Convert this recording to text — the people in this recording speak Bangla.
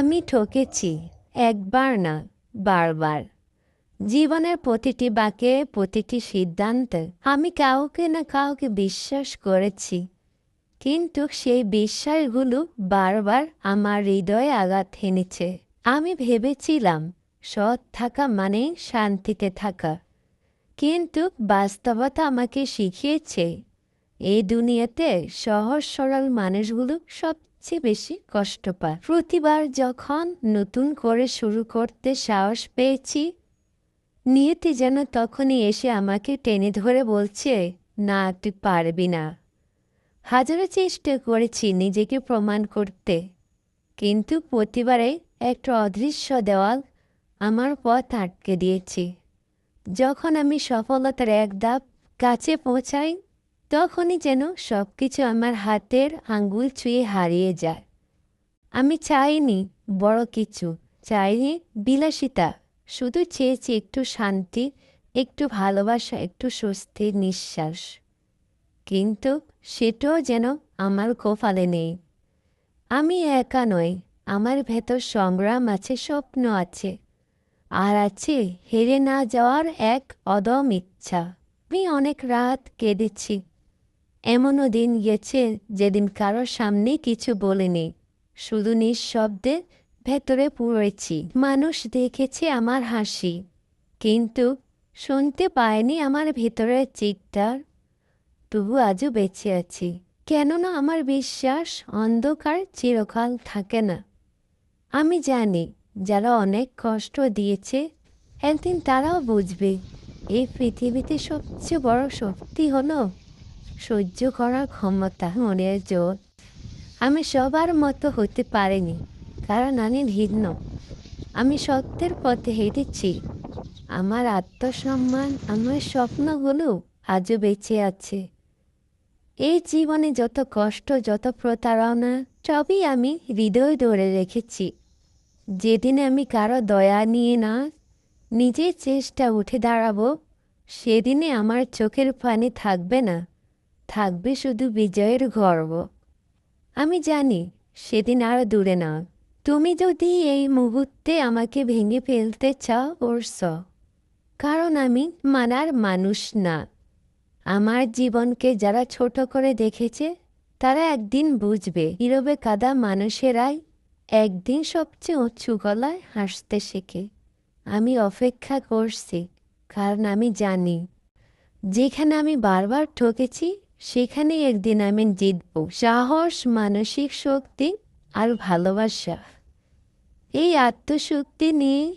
আমি ঠকেছি, একবার না, বারবার। জীবনের প্রতিটি বাকে প্রতিটি সিদ্ধান্তে আমি কাউকে না কাউকে বিশ্বাস করেছি। কিন্তু সেই বিশ্বাসগুলো বারবার আমার হৃদয়ে আঘাত হেনেছে। আমি ভেবেছিলাম, সৎ থাকা মানে শান্তিতে থাকা। কিন্তু বাস্তবতা আমাকে শিখিয়েছে, এই দুনিয়াতে সহজ সরল মানুষগুলো সবচেয়ে বেশি কষ্ট পায়। প্রতিবার যখন নতুন করে শুরু করতে সাহস পেয়েছি, নিয়তি যেন তখনই এসে আমাকে টেনে ধরে বলছে, না, তুই পারবি না। হাজারো চেষ্টা করেছি নিজেকে প্রমাণ করতে, কিন্তু প্রতিবারে একটা অদৃশ্য দেওয়াল আমার পথ আটকে দিয়েছি। যখন আমি সফলতার এক ধাপ কাছে পৌঁছাই তখনই যেন সব কিছু আমার হাতের আঙ্গুল ছুঁয়ে হারিয়ে যায়। আমি চাইনি বড় কিছু, চাইনি বিলাসিতা, শুধু চেয়েছি একটু শান্তি, একটু ভালোবাসা, একটু স্বস্তির নিঃশ্বাস। কিন্তু সেটাও যেন আমার কপালে নেই। আমি একা নই, আমার ভেতর সংগ্রাম আছে, স্বপ্ন আছে। আর আছে হেরে না যাওয়ার এক অদম ইচ্ছা। আমি অনেক রাত কেঁদেছি এমনও দিন গেছে যেদিন কারোর সামনে কিছু বলিনি। শুধু নিঃশব্দে ভেতরে পড়েছি। মানুষ দেখেছে আমার হাসি। কিন্তু শুনতে পায়নি আমার ভেতরের চিৎকার। তবু আজও বেঁচে আছি। কেননা আমার বিশ্বাস অন্ধকার চিরকাল থাকে না। আমি জানি যারা অনেক কষ্ট দিয়েছে, একদিন তারাও বুঝবে, এই পৃথিবীতে সবচেয়ে বড় শক্তি হলো সহ্য করার ক্ষমতা মনের জোর। আমি সবার মতো হতে পারিনি, কারণ আমি ভিন্ন। আমি সত্যের পথে হেঁটেছি। আমার আত্মসম্মান, আমার স্বপ্নগুলো আজও বেঁচে আছে। এই জীবনে যত কষ্ট, যত প্রতারণা, সবই আমি হৃদয় ধরে রেখেছি। যেদিনে আমি কারও দয়া নিয়ে না নিজের চেষ্টা উঠে দাঁড়াবো, সেদিনে আমার চোখের পানি থাকবে না। থাকবে শুধু বিজয়ের গর্ব। আমি জানি, সেদিন আর দূরে না। তুমি যদি এই মুহূর্তে আমাকে ভেঙে ফেলতে চাও, ওরস। কারণ আমি মানার মানুষ না। আমার জীবনকে যারা ছোট করে দেখেছে, তারা একদিন বুঝবে, নীরবে কাদা মানুষেরাই একদিন সবচেয়ে উঁচু গলায় হাসতে শেখে। আমি অপেক্ষা করছি, কারণ আমি জানি, যেখানে আমি বারবার ঠকেছি সেখানে একদিন আমি জিতব। সাহস মানসিক শক্তি আর ভালোবাসা। এই আত্মশক্তি নিয়ে